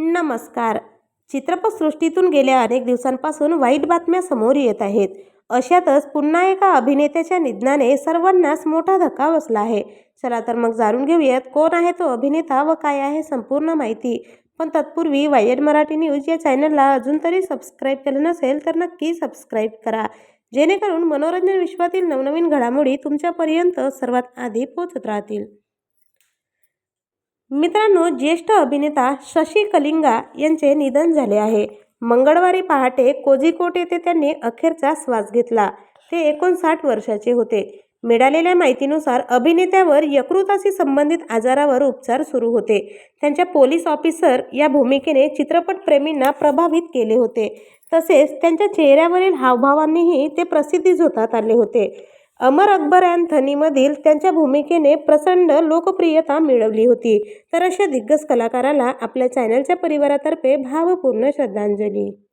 नमस्कार. चित्रपटसृष्टीतून गेल्या अनेक दिवसांपासून वाईट बातम्या समोर येत आहेत. अशातच पुन्हा एका अभिनेत्याच्या निधनाने सर्वांनाच मोठा धक्का बसला आहे. चला तर मग जाणून घेऊयात कोण आहे तो अभिनेता व काय आहे संपूर्ण माहिती. पण तत्पूर्वी वायड मराठी न्यूज या चॅनलला अजून तरी सबस्क्राईब केलं नसेल तर नक्की सबस्क्राईब करा. जेणेकरून मनोरंजन विश्वातील नवनवीन घडामोडी तुमच्यापर्यंत सर्वात आधी पोहोचत राहतील. मित्रांनो ज्येष्ठ अभिनेता शशी कलिंगा यांचे निधन झाले आहे. मंगळवारी पहाटे कोझिकोट येथे त्यांनी अखेरचा श्वास घेतला. ते एकोणसाठ वर्षाचे होते. मिळालेल्या माहितीनुसार अभिनेत्यावर यकृताशी संबंधित आजारावर उपचार सुरू होते. त्यांच्या पोलीस ऑफिसर या भूमिकेने चित्रपटप्रेमींना प्रभावित केले होते. तसेच त्यांच्या चेहऱ्यावरील हावभावांनीही ते प्रसिद्धी झोतात आले होते. अमर अकबर अँथनीमधील त्यांच्या भूमिकेने प्रचंड लोकप्रियता मिळवली होती. तर अशा दिग्गज कलाकाराला आपल्या चॅनलच्या परिवारातर्फे भावपूर्ण श्रद्धांजली.